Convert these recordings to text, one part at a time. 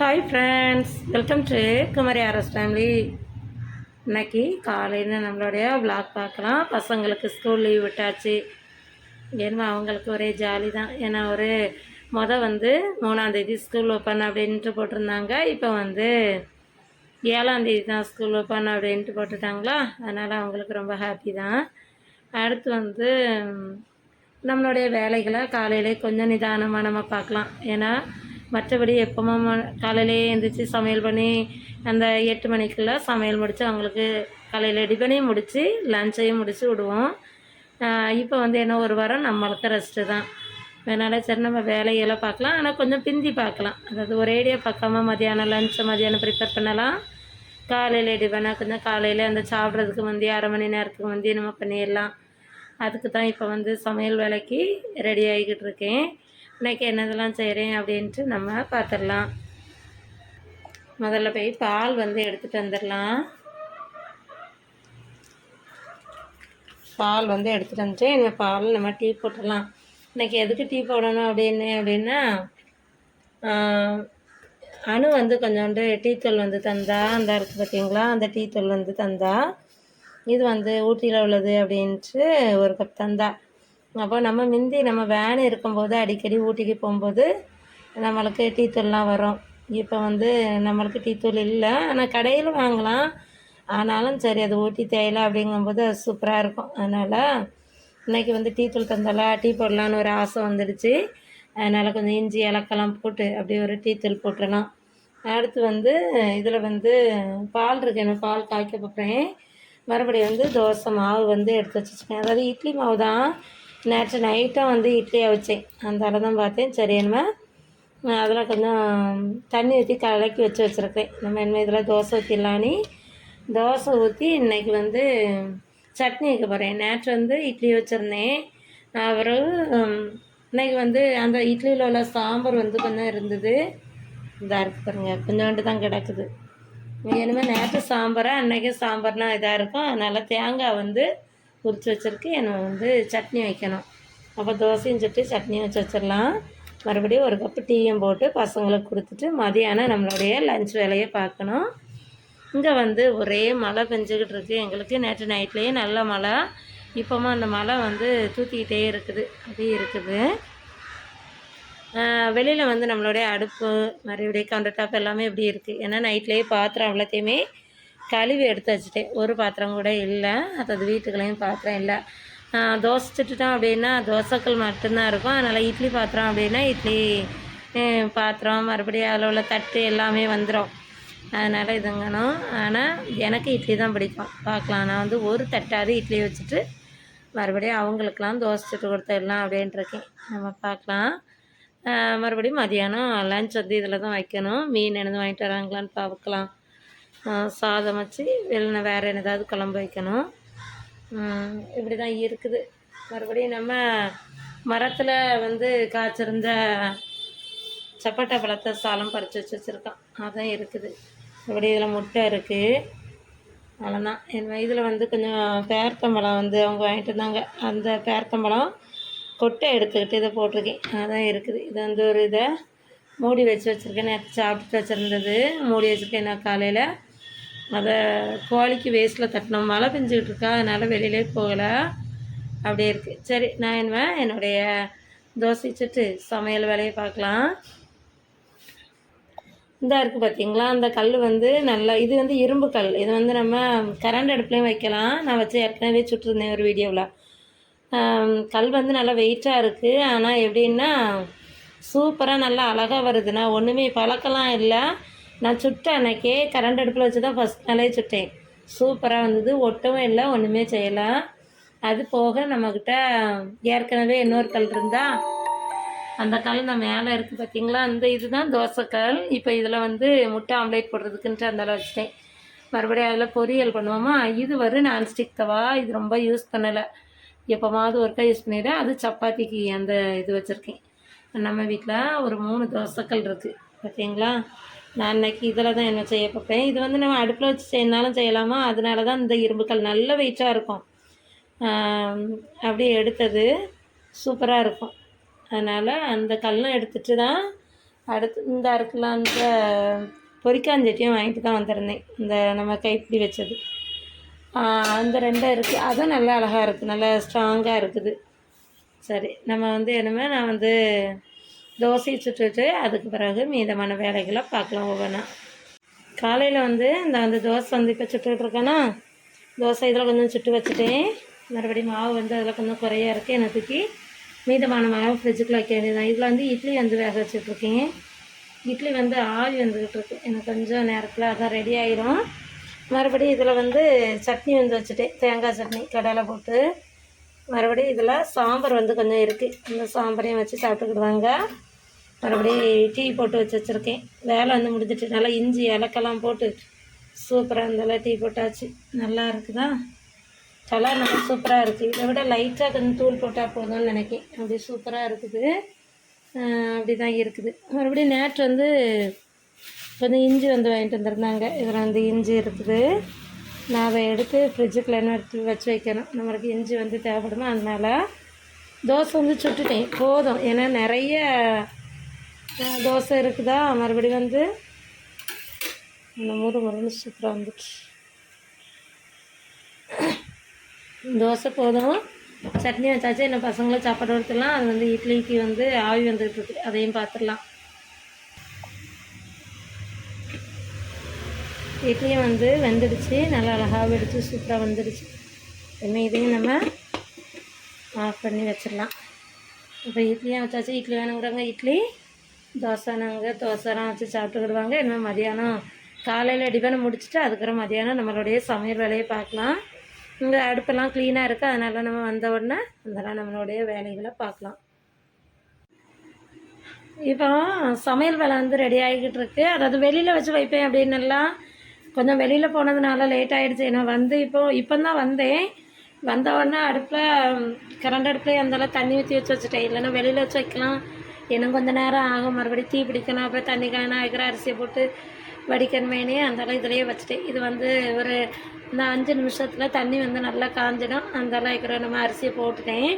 Hi friends welcome to Kumari RS family இன்னைக்கு காலையில் நம்மளுடைய விளாக் பார்க்கலாம். பசங்களுக்கு ஸ்கூல் லீவ் விட்டாச்சு. ஏன்னா அவங்களுக்கு ஒரே ஜாலி தான். ஏன்னா ஒரு மொதல் வந்து மூணாந்தேதி ஸ்கூல் ஓப்பன் அப்படின்ட்டு போட்டிருந்தாங்க. இப்போ வந்து ஏழாந்தேதி தான் ஸ்கூல் ஓப்பன் அப்படின்ட்டு போட்டுட்டாங்களா? அதனால் அவங்களுக்கு ரொம்ப ஹாப்பி தான். அடுத்து வந்து நம்மளுடைய வேலைகளை காலையிலே கொஞ்சம் நிதானமாக நம்ம பார்க்கலாம். ஏன்னா மற்றபடி எப்பவும் காலையிலே எழுந்திரிச்சு சமையல் பண்ணி அந்த எட்டு மணிக்குள்ளே சமையல் முடித்து அவங்களுக்கு காலையில் டிஃபனையும் முடித்து லஞ்சையும் முடித்து விடுவோம். இப்போ வந்து என்ன ஒரு வாரம் நம்மளுக்கு ரெஸ்ட்டு தான். அதனால் சரி நம்ம வேலையெல்லாம் பார்க்கலாம். ஆனால் கொஞ்சம் பிந்தி பார்க்கலாம். அதாவது ஒரேடியாக பார்க்காம மதியானம் லஞ்சை மதியானம் ப்ரிப்பேர் பண்ணலாம். காலையில் டிஃபனாக கொஞ்சம் காலையில் அந்த சாப்பிட்றதுக்கு வந்து அரை மணி நேரத்துக்கு வந்து நம்ம பண்ணிடலாம். அதுக்கு தான் இப்போ வந்து சமையல் வேலைக்கு ரெடி ஆகிக்கிட்டு இருக்கேன். இன்றைக்கி என்னதெல்லாம் செய்கிறேன் அப்படின்ட்டு நம்ம பார்த்துடலாம் முதல்ல போய் பால் வந்து எடுத்துகிட்டு வந்துடலாம் பால் வந்து எடுத்துகிட்டு வந்துட்டு இந்த பால் நம்ம டீ போட்டுடலாம் இன்னைக்கு எதுக்கு டீ போடணும் அப்படின்னு அப்படின்னா அணு வந்து கொஞ்சோண்டு டீத்தூள் வந்து தந்தா அந்த இருக்குது பார்த்தீங்களா அந்த டீத்தூள் வந்து தந்தா இது வந்து ஊட்டியில் உள்ளது அப்படின்ட்டு ஒரு கப் தந்தா. அப்போ நம்ம முந்தி நம்ம வேன் இருக்கும்போது அடிக்கடி ஊட்டிக்கு போகும்போது நம்மளுக்கு டீ தூள்லாம் வரும். இப்போ வந்து நம்மளுக்கு டீ தூள் இல்லை. ஆனால் கடையில் வாங்கலாம். ஆனாலும் சரி அது ஊட்டி தேயிலை அப்படிங்கும்போது அது சூப்பராக இருக்கும். அதனால் இன்றைக்கி வந்து டீ தூள் தந்தாலா டீ போடலான்னு ஒரு ஆசை வந்துடுச்சு அதனால் கொஞ்சம் இஞ்சி இலக்கெல்லாம் போட்டு அப்படியே ஒரு டீ தூள் போட்டுடலாம் அடுத்து வந்து இதில் வந்து பால் இருக்கு. எனக்கு பால் காய்க்க போகிறேன் மறுபடியும் வந்து தோசை மாவு வந்து எடுத்து வச்சுருக்கேன். அதாவது இட்லி மாவு தான் நேற்று நைட்டும் வந்து இட்லியாக வச்சேன். அந்த அளவு தான் பார்த்தேன். சரி என்ன அதில் கொஞ்சம் தண்ணி ஊற்றி கலக்கி வச்சு வச்சுருக்கேன் நம்ம என்ன இதில் தோசை ஊற்றிடலான்னு தோசை ஊற்றி இன்றைக்கி வந்து சட்னி வைக்க போகிறேன் நேற்று வந்து இட்லி வச்சுருந்தேன். அப்புறம் இன்றைக்கி வந்து அந்த இட்லியில் உள்ள சாம்பார் வந்து கொஞ்சம் இருந்தது. இதாக இருக்குது பாருங்க. கொஞ்சோண்டு தான் கிடக்குது. இனிமேல் நேற்று சாம்பாராக அன்றைக்கி சாம்பார்னால் இதாக இருக்கும். அதனால் தேங்காய் வந்து உரித்து வச்சிருக்கு. எனக்கு வந்து சட்னி வைக்கணும். அப்போ தோசையும் சுட்டு சட்னியும் வச்சு வச்சிடலாம். மறுபடியும் ஒரு கப்பு டீயும் போட்டு பசங்களுக்கு கொடுத்துட்டு மதியானம் நம்மளுடைய லஞ்ச் வேலையை பார்க்கணும். இங்கே வந்து ஒரே மழை பெஞ்சுக்கிட்டு இருக்கு. எங்களுக்கு நேற்று நைட்லேயே நல்ல மழை. இப்போமா அந்த மழை வந்து தூத்திக்கிட்டே இருக்குது. அப்படியே இருக்குது. வெளியில் வந்து நம்மளுடைய அடுப்பு மறுபடியும் கவுண்டர் டாப் எல்லாமே இப்படி இருக்குது ஏன்னா நைட்லேயே பாத்திரம் அவ்வளோத்தையுமே கழுவி எடுத்து வச்சுட்டேன். ஒரு பாத்திரம் கூட இல்லை. அதாவது வீட்டுக்குள்ளேயும் பாத்திரம் இல்லை. தோசை சுட்டுட்டோம் அப்படின்னா தோசைக்கள் மட்டும்தான் இருக்கும். அதனால் இட்லி பாத்திரம் அப்படின்னா இட்லி பாத்திரம் மறுபடியும் அதில் உள்ள தட்டு எல்லாமே வந்துடும் அதனால் இதுங்கணும். ஆனால் எனக்கு இட்லி தான் பிடிக்கும். பார்க்கலாம் நான் வந்து ஒரு தட்டாவது இட்லி வச்சுட்டு மறுபடியும் அவங்களுக்கெல்லாம் தோசை சுட்டு கொடுத்துடலாம் அப்படின்ட்டுருக்கேன் நம்ம பார்க்கலாம் மறுபடியும் மதியானம் லஞ்ச் வந்து இதில் தான் வைக்கணும். மீன் என்னது வாங்கிட்டு வராங்களான்னு பார்க்கலாம் சாதம் வச்சு இல்லைன்னா வேறு என்னதாவது குழம்பு வைக்கணும். இப்படி தான் இருக்குது. மறுபடியும் நம்ம மரத்தில் வந்து காய்ச்சிருந்த சப்பட்டை பழத்தை சாலம் பறித்து வச்சு வச்சுருக்கோம். அதான் இருக்குது. இப்படி இதில் முட்டை இருக்குது அவ்வளோதான் என் இதில் வந்து கொஞ்சம் பேர்த்தம்பழம் வந்து அவங்க வாங்கிட்டு இருந்தாங்க அந்த பேர்த்தம்பழம் கொட்டை எடுத்துக்கிட்டு இதை போட்டிருக்கேன். அதான் இருக்குது. இது வந்து ஒரு இதை மூடி வச்சு வச்சுருக்கேன். நேற்று சாப்பிட்டு வச்சுருந்தது. மூடி வச்சுருக்கேன் நான் காலையில். அதை கோழிக்கு வேஸ்ட்டில் தட்டினோம். மழை பெஞ்சிக்கிட்டு இருக்கா. அதனால் வெளியிலே போகலை. அப்படியே இருக்குது சரி நான் என்ன என்னுடைய தோசை சுட்டு சமையல் வேலையை பார்க்கலாம். இந்த இருக்குது பார்த்தீங்களா அந்த கல் வந்து நல்லா இது வந்து இரும்பு கல். இது வந்து நம்ம கரண்ட் அடுப்புலையும் வைக்கலாம். நான் வச்சு ஏற்கனவே சுட்டிருந்தேன் ஒரு வீடியோவில். கல் வந்து நல்லா வெயிட்டாக இருக்குது ஆனால் எப்படின்னா சூப்பராக நல்லா அழகாக வருது நான் ஒன்றுமே பழக்கலாம் இல்லை. நான் சுட்டேன் அன்னைக்கே. கரண்ட் அடுப்பில் வச்சு தான் ஃபஸ்ட் நாளே சுட்டேன். சூப்பராக வந்தது. ஒட்டவும் இல்லை ஒன்றுமே செய்யலை. அது போக நம்மக்கிட்ட ஏற்கனவே இன்னொரு கல் இருந்தால் அந்த கல் நான் மேலே இருக்குது பார்த்தீங்களா அந்த இதுதான் தோசைக்கல். இப்போ இதில் வந்து முட்டை ஆம்லேட் போடுறதுக்குன்ட்டு அந்த வச்சுட்டேன். மறுபடியும் அதில் பொரியல் பண்ணுவோமா? இது வரும் நான்ஸ்டிக் தவா. இது ரொம்ப யூஸ் பண்ணலை. எப்போமாவது ஒருக்கா யூஸ் பண்ணிடுறேன். அது சப்பாத்திக்கு அந்த இது வச்சுருக்கேன். நம்ம வீட்டில் ஒரு மூணு தோசைக்கல் இருக்குது பார்த்தீங்களா நான் அன்னைக்கு இதில் தான் என்ன செய்ய பார்ப்பேன் இது வந்து நம்ம அடுப்பில் வச்சு செய்யனாலும் செய்யலாமா? அதனால தான் இந்த இரும்புக்கல் நல்ல வெயிட்டாக இருக்கும். அப்படியே எடுத்தது சூப்பராக இருக்கும். அதனால் அந்த கல்லும் எடுத்துட்டு தான் அடுத்து இந்த அறுக்கலாம் அந்த பொரிக்காஞ்சட்டியும் வாங்கிட்டு தான் வந்திருந்தேன். இந்த நம்ம கைப்பிடி வச்சது. அந்த ரெண்டும் இருக்குது அதுவும் நல்லா அழகாக இருக்குது நல்லா ஸ்ட்ராங்காக இருக்குது. சரி நம்ம வந்து என்னமே நான் வந்து தோசையை சுட்டுட்டு அதுக்கு பிறகு மீதமான வேலைகளை பார்க்கலாம் ஒவ்வொன்றா காலையில் வந்து இந்த வந்து தோசை வந்து இப்போ சுட்டுக்கிட்டுருக்கேன்னா இருக்கேன்னா தோசை இதில் கொஞ்சம் சுட்டு வச்சுட்டேன். மறுபடியும் மாவு வந்து அதில் கொஞ்சம் குறையா இருக்குது என்னை தூக்கி மீதமான மாவு ஃப்ரிட்ஜுக்குள்ள வைக்க வேண்டியதான் இதில் வந்து இட்லி வந்து வேக வச்சுட்ருக்கேன். இட்லி வந்து ஆவி வந்துக்கிட்டு இருக்கு. எனக்கு கொஞ்சம் நேரத்தில் அதான் ரெடி ஆயிரும். மறுபடியும் இதில் வந்து சட்னி வந்து வச்சுட்டேன். தேங்காய் சட்னி கடலை போட்டு. மறுபடியும் இதில் சாம்பார் வந்து கொஞ்சம் இருக்குது இந்த சாம்பாரையும் வச்சு சாப்பிட்டுக்கிடுவாங்க மறுபடியும் டீ போட்டு வச்சு வச்சுருக்கேன். வேலை வந்து முடிஞ்சிட்டு நல்லா இஞ்சி இலக்கெல்லாம் போட்டு சூப்பராக இருந்தாலும் டீ போட்டாச்சு. நல்லா இருக்குதா? கலர் நல்லா சூப்பராக இருக்குது இதை விட லைட்டாக கொஞ்சம் தூள் போட்டால் போதும்னு நினைக்கேன். அப்படி சூப்பராக இருக்குது. அப்படி தான் இருக்குது. மறுபடியும் நேற்று வந்து கொஞ்சம் இஞ்சி வந்து வாங்கிட்டு வந்திருந்தாங்க. இதில் வந்து இஞ்சி இருக்குது. நான் அதை எடுத்து ஃப்ரிட்ஜுக்குள்ள என்ன எடுத்து வச்சு வைக்கணும்? நம்மளுக்கு இஞ்சி வந்து தேவைப்படுமா அதனால் தோசை வந்து சுட்டுட்டேன். போதும். ஏன்னா நிறைய தோசை இருக்குதா? மறுபடியும் வந்து அந்த முறு முருன்னு சூப்பராக வந்துச்சு தோசை போதும். சட்னி வச்சாச்சு. என்ன பசங்களும் சாப்பாடு கொடுத்துடலாம் அது வந்து இட்லிக்கு வந்து ஆவி வந்துட்டு இருக்கு. அதையும் பார்த்துடலாம். இட்லியும் வந்து வெந்துடுச்சு. நல்லா அழகாக வெடிச்சு சூப்பராக வந்துடுச்சு. இனிமேல் இதையும் நம்ம ஆஃப் பண்ணி வச்சிடலாம். இப்போ இட்லியும் வச்சாச்சு. இட்லி வேணுங்கிறவங்க இட்லி தோசை தோசைலாம் வச்சு சாப்பிட்டுக்கிடுவாங்க. இனிமேல் மதியானம் காலையில் டிபனை முடிச்சுட்டு அதுக்கப்புறம் மதியானம் நம்மளுடைய சமையல் வேலையை பார்க்கலாம். இங்கே அடுப்பெல்லாம் க்ளீனாக இருக்குது அதனால் நம்ம வந்த உடனே அதெல்லாம் நம்மளுடைய வேலைகளை பார்க்கலாம். இப்போ சமையல் வேலை வந்து ரெடி ஆகிக்கிட்டு இருக்கு. அதாவது வெளியில் வச்சு வைப்பேன் அப்படின்னு எல்லாம் கொஞ்சம் வெளியில் போனதுனால லேட் ஆகிடுச்சு ஏன்னா வந்து இப்போ இப்போ தான் வந்தேன். வந்த உடனே அடுப்பில் கரண்ட் அடுப்புலேயே அந்தளவு தண்ணி ஊற்றி வச்சு வச்சுட்டேன். இல்லைன்னா வெளியில் வச்சு வைக்கலாம். இன்னும் கொஞ்சம் நேரம் ஆகும். மறுபடியும் தீ பிடிக்கணும். அப்புறம் தண்ணி காயணும் வைக்கிற அரிசியை போட்டு வடிக்கணுமேனே அந்தளவு இதுலேயே வச்சுட்டேன். இது வந்து ஒரு இந்த அஞ்சு நிமிஷத்தில் தண்ணி வந்து நல்லா காஞ்சிடும். அந்தளவு இருக்கிற நம்ம அரிசியை போட்டுட்டேன்.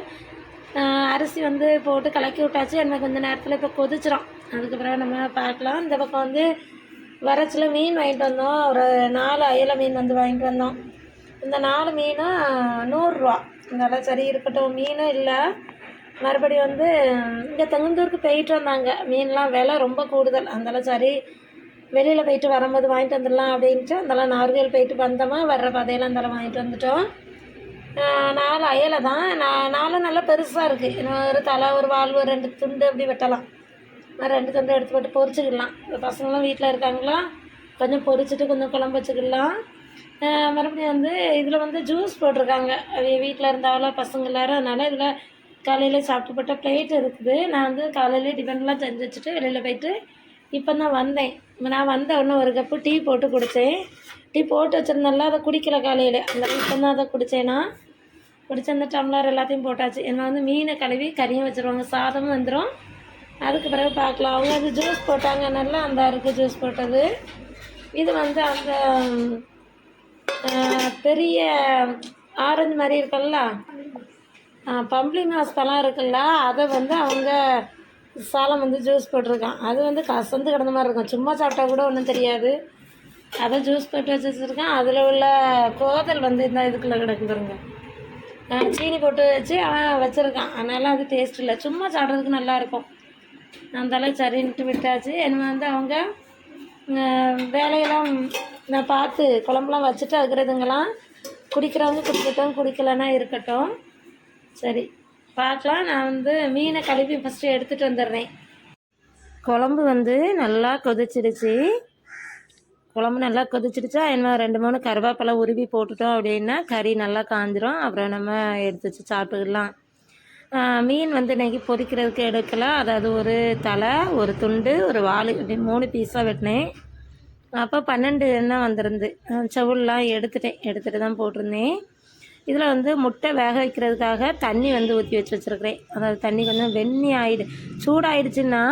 அரிசி வந்து போட்டு கலக்கி விட்டாச்சு. என்ன கொஞ்சம் நேரத்தில் இப்போ கொதிச்சிடும் அதுக்கப்புறம் நம்ம பார்க்கலாம். இந்த பக்கம் வந்து வரச்சில் மீன் வாங்கிட்டு வந்தோம். ஒரு நாலு அயல மீன் வந்து வாங்கிட்டு வந்தோம். இந்த நாலு மீனும் நூறுரூவா. அதெல்லாம் சரி இருக்கட்டும். மீனும் இல்லை. மறுபடி வந்து இங்கே தெங்குந்தூருக்கு போயிட்டு வந்தாங்க. மீன்லாம் விலை ரொம்ப கூடுதல். அதெல்லாம் சரி வெளியில் போயிட்டு வரும்போது வாங்கிட்டு வந்துடலாம் அப்படின்ட்டு அதெல்லாம் நார்கோயில் போயிட்டு வந்தோமா வர்ற பாதையெல்லாம் அதெல்லாம் வாங்கிட்டு வந்துட்டோம். நாலு அயலை தான். நான் நாலும் நல்லா பெருசாக இருக்குது இன்னும் ஒரு தலை ஒரு வால் ஒரு ரெண்டு துண்டு அப்படி வெட்டலாம். நான் ரெண்டு துண்டு எடுத்து போட்டு பொரிச்சிக்கலாம். இப்போ பசங்களும் வீட்டில் இருக்காங்களா? கொஞ்சம் பொரிச்சிட்டு கொஞ்சம் குழம்பு வச்சுக்கலாம். மறுபடியும் வந்து இதில் வந்து ஜூஸ் போட்டிருக்காங்க. வீட்டில் இருந்தாவளோ பசங்க எல்லாரும். அதனால் இதில் காலையில் சாப்பிட்டு போட்ட பிளேட் இருக்குது. நான் வந்து காலையிலே டிஃபன்லாம் செஞ்சு வச்சுட்டு வெளியில் போயிட்டு இப்போ தான் வந்தேன். நான் வந்த உடனே ஒரு கப்பு டீ போட்டு குடித்தேன். டீ போட்டு வச்சுருந்தேன்ல அதை குடிக்கல காலையில். அந்த இப்போ தான் அதை குடித்தேன்னா குடிச்ச அந்த டம்ளர் எல்லாத்தையும் போட்டாச்சு. என்ன வந்து மீனை கழுவி கறியும் வச்சுருவாங்க. சாதமும் வந்துடும் அதுக்கு பிறகு பார்க்கலாம். அவங்க அது ஜூஸ் போட்டாங்க. நல்லா அந்த அறுக்கு ஜூஸ் போட்டது. இது வந்து அந்த பெரிய ஆரஞ்சு மாதிரி இருக்குல்ல? பம்ப்ளிங் ஹாஸ்பெல்லாம் இருக்குல்ல? அதை வந்து அவங்க சாலம் வந்து ஜூஸ் போட்டிருக்கான். அது வந்து கசந்து கிடந்த மாதிரி இருக்கும். சும்மா சாப்பிட்டா கூட ஒன்றும் தெரியாது. அதை ஜூஸ் போட்டு வச்சு வச்சுருக்கான். அதில் உள்ள கோதல் வந்து இந்த இதுக்குள்ளே கிடக்கு பாருங்க. சீனி போட்டு வச்சு அவன் வச்சுருக்கான். அதனால் அது டேஸ்ட் இல்லை. சும்மா சாப்பிட்றதுக்கு நல்லாயிருக்கும் இருக்கும் அந்தளவு சரின்ட்டு விட்டாச்சு. என்ன வந்து அவங்க வேலையெல்லாம் நான் பார்த்து குழம்புலாம் வச்சுட்டு இருக்கிறதுங்கெல்லாம் குடிக்கிறவங்க குடிக்கட்டும் குடிக்கலன்னா இருக்கட்டும். சரி பார்க்கலாம். நான் வந்து மீனை கழுவி ஃபஸ்ட்டு எடுத்துகிட்டு வந்துடுறேன். குழம்பு வந்து நல்லா கொதிச்சிடுச்சு. குழம்பு நல்லா கொதிச்சிடுச்சா என்ன ரெண்டு மூணு கருவேப்பிலை உருவி போட்டுட்டோம் அப்படின்னா கறி நல்லா காஞ்சிரும். அப்புறம் நம்ம எடுத்து வச்சு சாப்பிட்டுக்கலாம். மீன் வந்து இன்னைக்கு பொரிக்கிறதுக்கு எடுக்கல. அதாவது ஒரு தலை ஒரு துண்டு ஒரு வாலு இப்படி மூணு பீஸாக வெட்டினேன். அப்போ பன்னெண்டு எண்ணெய் வந்திருந்து செவுல்லாம் எடுத்துட்டேன். எடுத்துகிட்டு தான் போட்டிருந்தேன். இதில் வந்து முட்டை வேக வைக்கிறதுக்காக தண்ணி வந்து ஊற்றி வச்சு வச்சுருக்கிறேன். அதாவது தண்ணி கொஞ்சம் வெண்ணி ஆகிடு சூடாயிடுச்சுன்னா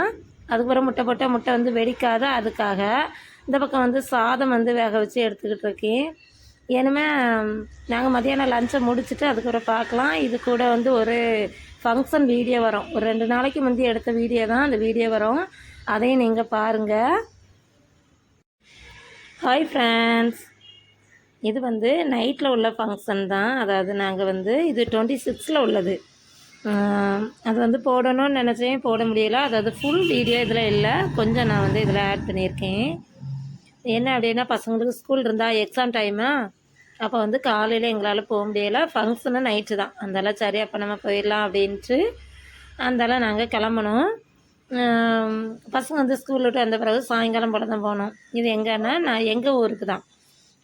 அதுக்கப்புறம் முட்டை போட்டால் முட்டை வந்து வெடிக்காத. அதுக்காக இந்த பக்கம் வந்து சாதம் வந்து வேக வச்சு எடுத்துக்கிட்டு இருக்கேன். ஏனுமே நாங்கள் மதியானம் லஞ்சை முடிச்சுட்டு அதுக்கப்புறம் பார்க்கலாம் இது கூட வந்து ஒரு ஃபங்க்ஷன் வீடியோ வரும். ஒரு ரெண்டு நாளைக்கு முந்தைய எடுத்த வீடியோ தான் அந்த வீடியோ வரும். அதையும் நீங்கள் பாருங்கள் ஹாய் ஃப்ரெண்ட்ஸ் இது வந்து நைட்டில் உள்ள ஃபங்க்ஷன் தான். அதாவது நாங்கள் வந்து இது டுவெண்ட்டி சிக்ஸில் உள்ளது அது வந்து போடணும்னு நினச்சேன். போட முடியல. அதாவது ஃபுல் வீடியோ இதில் இல்லை. கொஞ்சம் நான் வந்து இதில் ஆட் பண்ணியிருக்கேன். என்ன அப்படின்னா பசங்களுக்கு ஸ்கூல் இருந்தால் எக்ஸாம் டைமா அப்போ வந்து காலையில் எங்களால் போக முடியலை. ஃபங்க்ஷனு நைட்டு தான். அந்தால சரி அப்போ நம்ம போயிடலாம் அப்படின்ட்டு அந்தால நாங்கள் கிளம்பணும் பசங்க வந்து ஸ்கூல் விட்டு வந்த பிறகு சாயங்காலம் போல தான் போனோம். இது எங்கன்னா நான் எங்கள் ஊருக்கு தான்.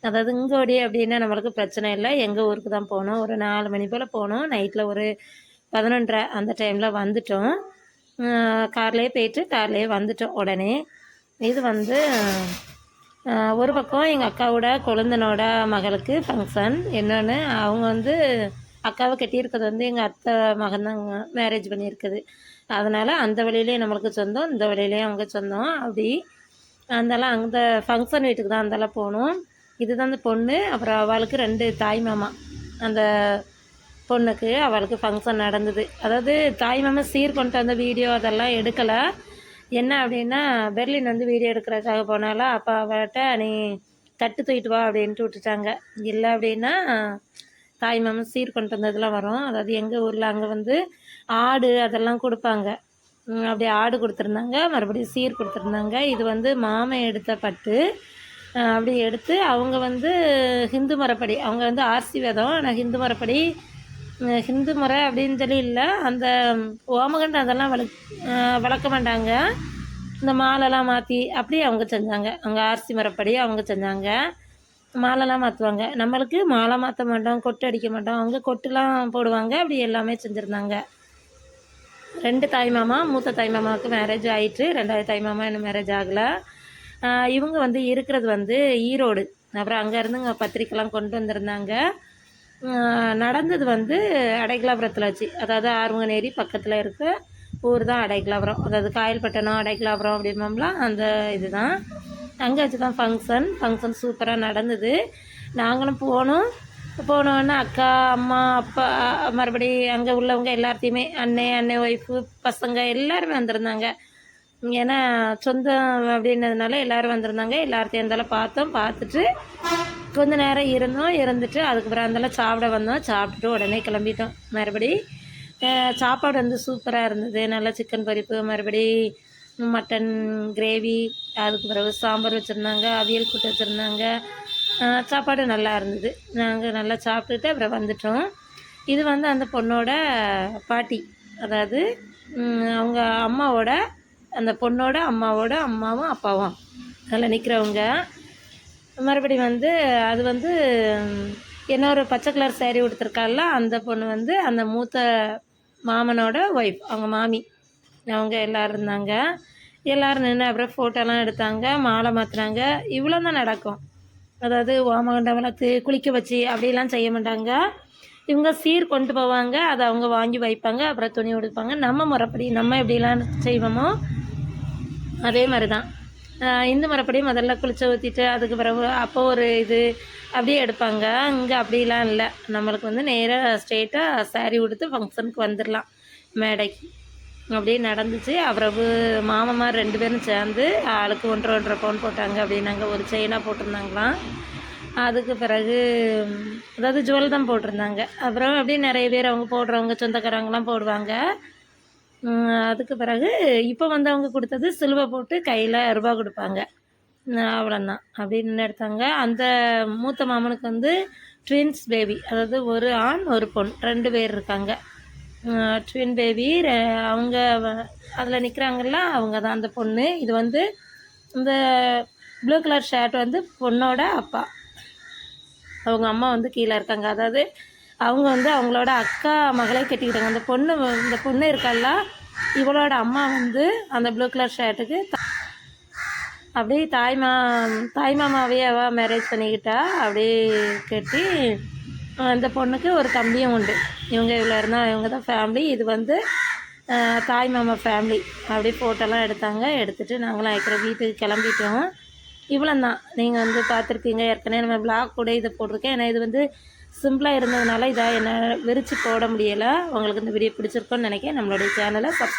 அதாவது இங்கோடி அப்படின்னா நம்மளுக்கு பிரச்சனை இல்லை. எங்கள் ஊருக்கு தான் போனோம். ஒரு நாலு மணி போல் போனோம். நைட்டில் ஒரு பதினொன்றரை அந்த டைமில் வந்துட்டோம். கார்லேயே போயிட்டு கார்லேயே வந்துட்டோம் உடனே. இது வந்து ஒரு பக்கம் எங்கள் அக்காவோட கொழுந்தனோட மகளுக்கு ஃபங்க்ஷன் என்னென்னு அவங்க வந்து அக்காவை கட்டியிருக்கிறது வந்து எங்கள் அத்தை மகன் மேரேஜ் பண்ணியிருக்குது. அதனால் அந்த வழியிலேயே நம்மளுக்கு சொந்தம் இந்த வழியிலேயே அவங்க சொந்தம். அப்படி அந்தால அந்த ஃபங்க்ஷன் வீட்டுக்கு தான் அந்தெல்லாம் போகணும் இதுதான் அந்த பொண்ணு அப்புறம் அவளுக்கு ரெண்டு தாய் மாமா. அந்த பொண்ணுக்கு அவளுக்கு ஃபங்க்ஷன் நடந்தது. அதாவது தாய் மாமா சீர் கொண்டு வந்த வீடியோ அதெல்லாம் எடுக்கலை. என்ன அப்படின்னா பெர்லின் வந்து வீடியோ எடுக்கிறதுக்காக போனாலும் அப்போ அவட்ட நீ தட்டு தூக்கிட்டு வா அப்படின்ட்டு விட்டுட்டாங்க. இல்லை அப்படின்னா தாய் மாமன் சீர் கொண்டு வந்ததெல்லாம் வரும். அதாவது எங்கள் ஊரில் அங்கே வந்து ஆடு அதெல்லாம் கொடுப்பாங்க. அப்படியே ஆடு கொடுத்துருந்தாங்க. மறுபடியும் சீர் கொடுத்துருந்தாங்க. இது வந்து மாமன் எடுத்த பட்டு. அப்படி எடுத்து அவங்க வந்து ஹிந்து மரப்படி. அவங்க வந்து ஆர்சி வேதம் ஆனால் ஹிந்து மரப்படி ஹிந்து முறை அப்படின்னு சொல்லி இல்லை. அந்த ஓமகண்டம் அதெல்லாம் வளக் வளர்க்க மாட்டாங்க. இந்த மாலைலாம் மாற்றி அப்படியே அவங்க செஞ்சாங்க. அவங்க ஆர்சி முறைப்படி அவங்க செஞ்சாங்க. மாலைலாம் மாற்றுவாங்க நம்மளுக்கு மாலை மாற்ற மாட்டோம் கொட்டு அடிக்க மாட்டோம். அவங்க கொட்டுலாம் போடுவாங்க. அப்படி எல்லாமே செஞ்சுருந்தாங்க. ரெண்டு தாய்மாமா மூத்த தாய் மாமாவுக்கு மேரேஜ் ஆயிட்டு ரெண்டாவது தாய் மாமா இன்னும் மேரேஜ் ஆகலை. இவங்க வந்து இருக்கிறது வந்து ஈரோடு. அப்புறம் அங்கேருந்து இங்கே பத்திரிக்கைலாம் கொண்டு வந்திருந்தாங்க. நடந்தது வந்து அடைக்கலாபுரத்தில் வச்சு அதாவது ஆறுமுகநேரி பக்கத்தில் இருக்க ஊர் தான் அடைக்கலாபுரம். அதாவது காயல்பட்டணம் அடைக்கலாபுரம் அப்படிம்போம்ல அந்த இதுதான். அங்கே வச்சு தான் ஃபங்க்ஷன் ஃபங்க்ஷன் சூப்பராக நடந்தது. நாங்களும் போனோம். போனோன்னே அக்கா அம்மா அப்பா மறுபடி அங்கே உள்ளவங்க எல்லாத்தையுமே அண்ணே அண்ணே ஒய்ஃபு பசங்க எல்லாருமே வந்திருந்தாங்க. ஏன்னா சொந்தம் அப்படின்னதுனால எல்லாரும் வந்திருந்தாங்க. எல்லார்த்தையும் இருந்தாலும் பார்த்தோம். பார்த்துட்டு கொஞ்ச நேரம் இருந்தோம். இருந்துட்டு அதுக்கப்புறம் இருந்தாலும் சாப்பிட வந்தோம். சாப்பிட்டுட்டு உடனே கிளம்பிட்டோம். மறுபடி சாப்பாடு வந்து சூப்பராக இருந்தது. நல்லா சிக்கன் பரிப்பு மறுபடி மட்டன் கிரேவி அதுக்கு பிறகு சாம்பார் வச்சுருந்தாங்க அவியல் கூட்டு வச்சுருந்தாங்க. சாப்பாடு நல்லா இருந்தது. நாங்கள் நல்லா சாப்பிட்டுட்டு அப்புறம் வந்துட்டோம். இது வந்து அந்த பொண்ணோட பாட்டி. அதாவது அவங்க அம்மாவோட அந்த பொண்ணோட அம்மாவோட அம்மாவும் அப்பாவும். அதில் நிற்கிறவங்க மறுபடி வந்து அது வந்து என்ன ஒரு பச்சை கலர் சேரீ உடுத்திருக்காள்ல அந்த பொண்ணு வந்து அந்த மூத்த மாமனோட ஒய்ஃப் அவங்க மாமி. அவங்க எல்லோரும் இருந்தாங்க. எல்லோரும் நின்று அப்புறம் ஃபோட்டோலாம் எடுத்தாங்க மாலை மாற்றினாங்க இவ்வளோ தான் நடக்கும். அதாவது ஓமகண்டம் வளர்த்து குளிக்க வச்சு அப்படிலாம் செய்ய மாட்டாங்க. இவங்க சீர் கொண்டு போவாங்க அதை அவங்க வாங்கி வைப்பாங்க அப்புறம் துணி உடுப்பாங்க. நம்ம முறைப்படி நம்ம எப்படிலாம் செய்வோமோ அதே மாதிரி தான் இந்து மரப்படி முதல்ல குளிச்ச ஊற்றிட்டு அதுக்கு பிறகு அப்போ ஒரு இது அப்படியே எடுப்பாங்க. இங்கே அப்படிலாம் இல்லை. நம்மளுக்கு வந்து நேராக ஸ்ட்ரெயிட்டாக சாரீ உடுத்து ஃபங்க்ஷனுக்கு வந்துடலாம் மேடைக்கு. அப்படியே நடந்துச்சு. அப்புறவு மாமமார் ரெண்டு பேரும் சேர்ந்து ஆளுக்கு ஒன்றரை ஒன்றரை பவுன் போட்டாங்க அப்படின்னாங்க. ஒரு செயினாக போட்டிருந்தாங்களாம். அதுக்கு பிறகு அதாவது ஜுவல் தான் போட்டிருந்தாங்க. அப்புறம் அப்படியே நிறைய பேர் அவங்க போடுறவங்க சொந்தக்காரவங்களாம் போடுவாங்க. அதுக்கு பிறகு இப்போ வந்து அவங்க கொடுத்தது சிலுவை போட்டு கையில் ரூபா கொடுப்பாங்க. அவ்வளோதான் அப்படின்னு எடுத்தாங்க. அந்த மூத்த மாமனுக்கு வந்து ட்வின்ஸ் பேபி அதாவது ஒரு ஆண் ஒரு பொண். ரெண்டு பேர் இருக்காங்க. ட்வின் பேபி அவங்க அதில் நிற்கிறாங்கல்ல அவங்க தான் அந்த பொண்ணு இது வந்து இந்த ப்ளூ கலர் ஷர்ட் வந்து பொண்ணோட அப்பா. அவங்க அம்மா வந்து கீழே இருக்காங்க. அதாவது அவங்க வந்து அவங்களோட அக்கா மகளை கட்டிக்கிட்டாங்க. அந்த பொண்ணு இந்த பொண்ணு இருக்கால இவளோட அம்மா வந்து அந்த ப்ளூ கலர் ஷர்ட்டுக்கு அப்படியே தாய்மா தாய்மாமாவே அவள் மேரேஜ் பண்ணிக்கிட்டா. அப்படியே கட்டி அந்த பொண்ணுக்கு ஒரு தம்பியும் உண்டு. இவங்க இவ்வளோ இருந்தால் இவங்க தான் ஃபேமிலி இது வந்து தாய் மாமா ஃபேமிலி அப்படியே ஃபோட்டோலாம் எடுத்தாங்க. எடுத்துகிட்டு நாங்களாம் இருக்கிற வீட்டுக்கு கிளம்பிட்டோம். இவ்வளோ தான் நீங்கள் வந்து பார்த்துருப்பீங்க ஏற்கனவே நம்ம பிளாக் கூட இதை போட்டிருக்கேன் ஏன்னா இது வந்து சிம்பிளாக இருந்ததுனால இதை என்ன விரித்து போட முடியலை. உங்களுக்கு இந்த வீடியோ பிடிச்சிருக்கோன்னு நினைக்கிறேன். நம்மளுடைய சேனலை சப்